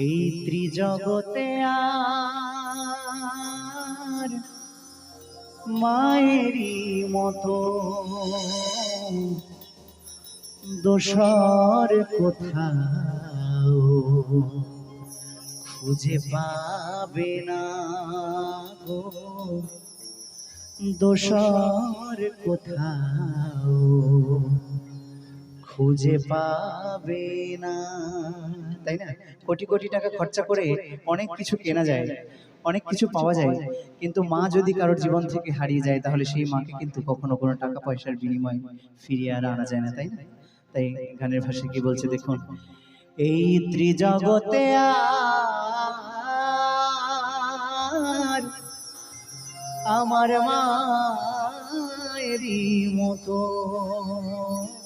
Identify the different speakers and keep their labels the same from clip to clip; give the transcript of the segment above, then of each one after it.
Speaker 1: এই ত্রিজগতে আর মায়েরই মতো দোসর কোথাও খুঁজে পাবে না গো। দোসর কোথাও খুঁজে পাবে না। তাই না? কোটি কোটি টাকা খরচা করে অনেক কিছু কেনা যায়। অনেক কিছু পাওয়া যায়। কিন্তু মা যদি কারোর জীবন থেকে হারিয়ে যায় তাহলে সেই মাকে কিন্তু কখনো কোনো টাকা পয়সার বিনিময়ে ফিরিয়ে আর আনা যায় না তাই না। তাই গানের ভাষায় কি বলছে দেখুন? এই ত্রিজগতে আর আমার মায়েরই মতো।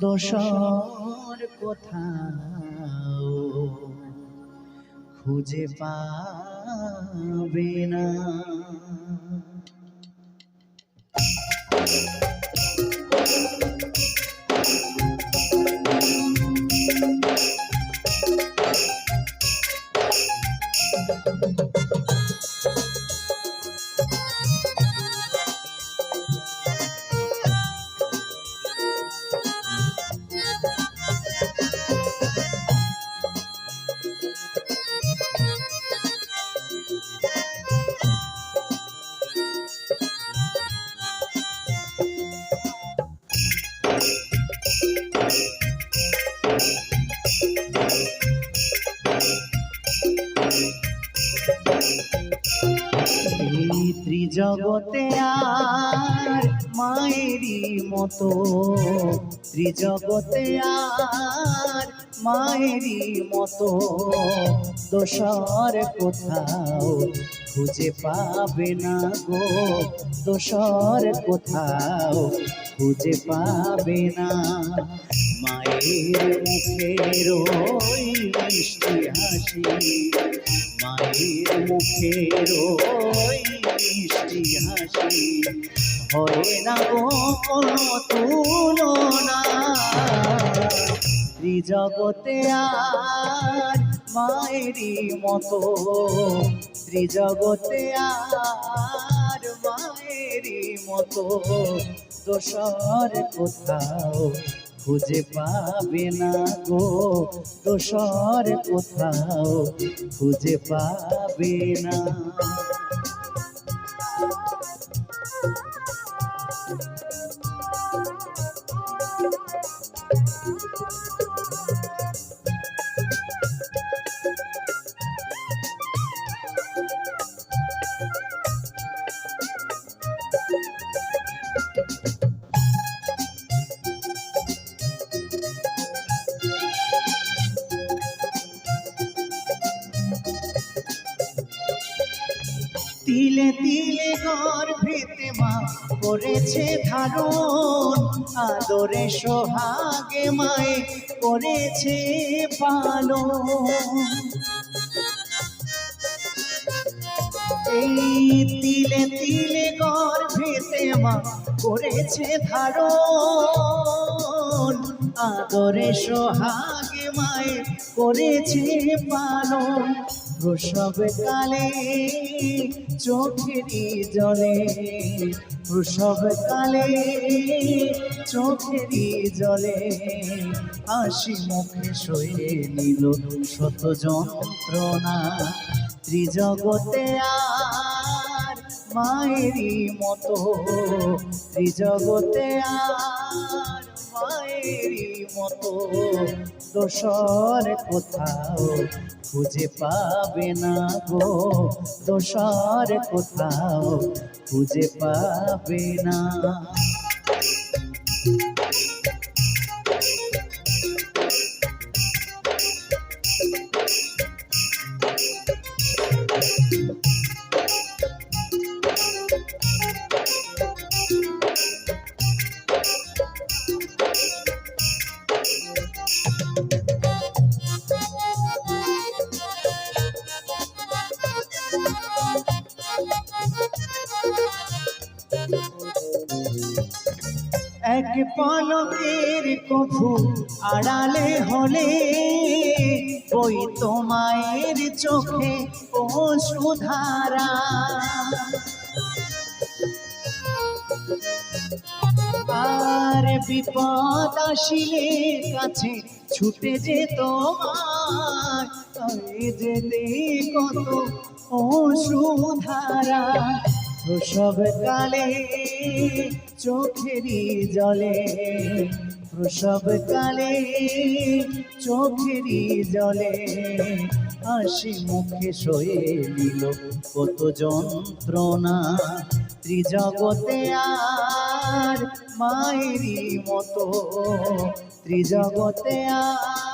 Speaker 1: দোসর কোথাও খুঁজে পাবে না। এই ত্রিজগতে আর মায়েরই মতো। ত্রিজগতে আর মায়েরই মতো। দোসর কোথাও খুঁজে পাবে না গো। দোসর কোথাও খুঁজে পাবে না। মায়ের মুখের মিষ্টি হাসি, মায়ের মুখের মিষ্টি হাসি হয় না কোনো তুলনা ত্রিজগতে আর মায়েরই মতো ত্রিজগতে আর মায়েরই মতো দোসর কোথাও খুঁজে পাবে না গো দোসর কোথাও খুঁজে পাবে না। তিলে তিলে গর্ভেতে মা করেছে ধারণ আদরে সোহাগে মায়ে করেছে পালন। এই তিলে তিলে গর্ভেতে মা করেছে ধারণ। আদরে সোহাগে মায়ে করেছে পালন। প্রসব কালে চোখেরই জলে প্রসব কালে চোখেরই জলে হাসি মুখে সয়ে নিল শত যন্ত্রণা। ত্রিজগতে আর মায়েরই মতো। ত্রিজগতে আর মায়েরই মতো। দোসর কোথাও খুঁজে পাবে না গো। দোসর কোথাও খুঁজে পাবে না। এক পলকের কভু আড়ালে হলে ওই তো মায়ের চোখে ও সুধারা। আর বিপদ আসিলে কাছে ছুটে যেত মার তবে যেতে কত অসুধারা। প্রসব কালে চোখেরই জলে, প্রসব কালে চোখেরই জলে, হাসি মুখে সয়ে নিল কত যন্ত্রণা। ত্রিজগতে আর মায়েরই মতো, ত্রিজগতে আর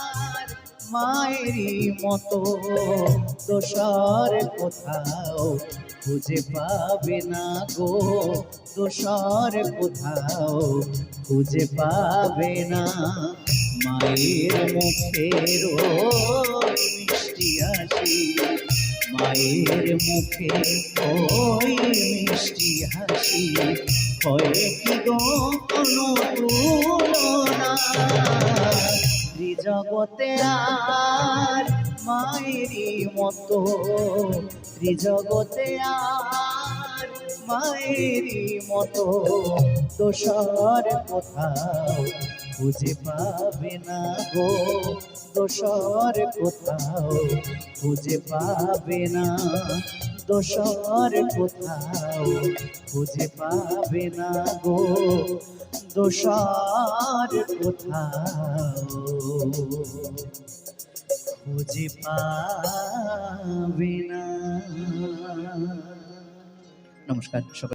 Speaker 1: মায়েরই মতো। দোষর কোথাও খুঁজে পাবে না গো। দোষর কোথাও খুঁজে পাবে না। মায়ের মুখের মিষ্টি হাসি, মায়ের মুখে ওই মিষ্টি হাসি, হয় কি গো কোনো তুলনা? ত্রিজগতে আর মায়েরই মতো ত্রিজগতে আর মায়েরই মতো, দোষর কোথাও খুঁজে পাবে না গো, দোষর কোথাও খুঁজে পাবে না, দোষর কোথাও খুঁজে পাবে না গো। দোষর কোথাও খুঁজে পাবে না। নমস্কার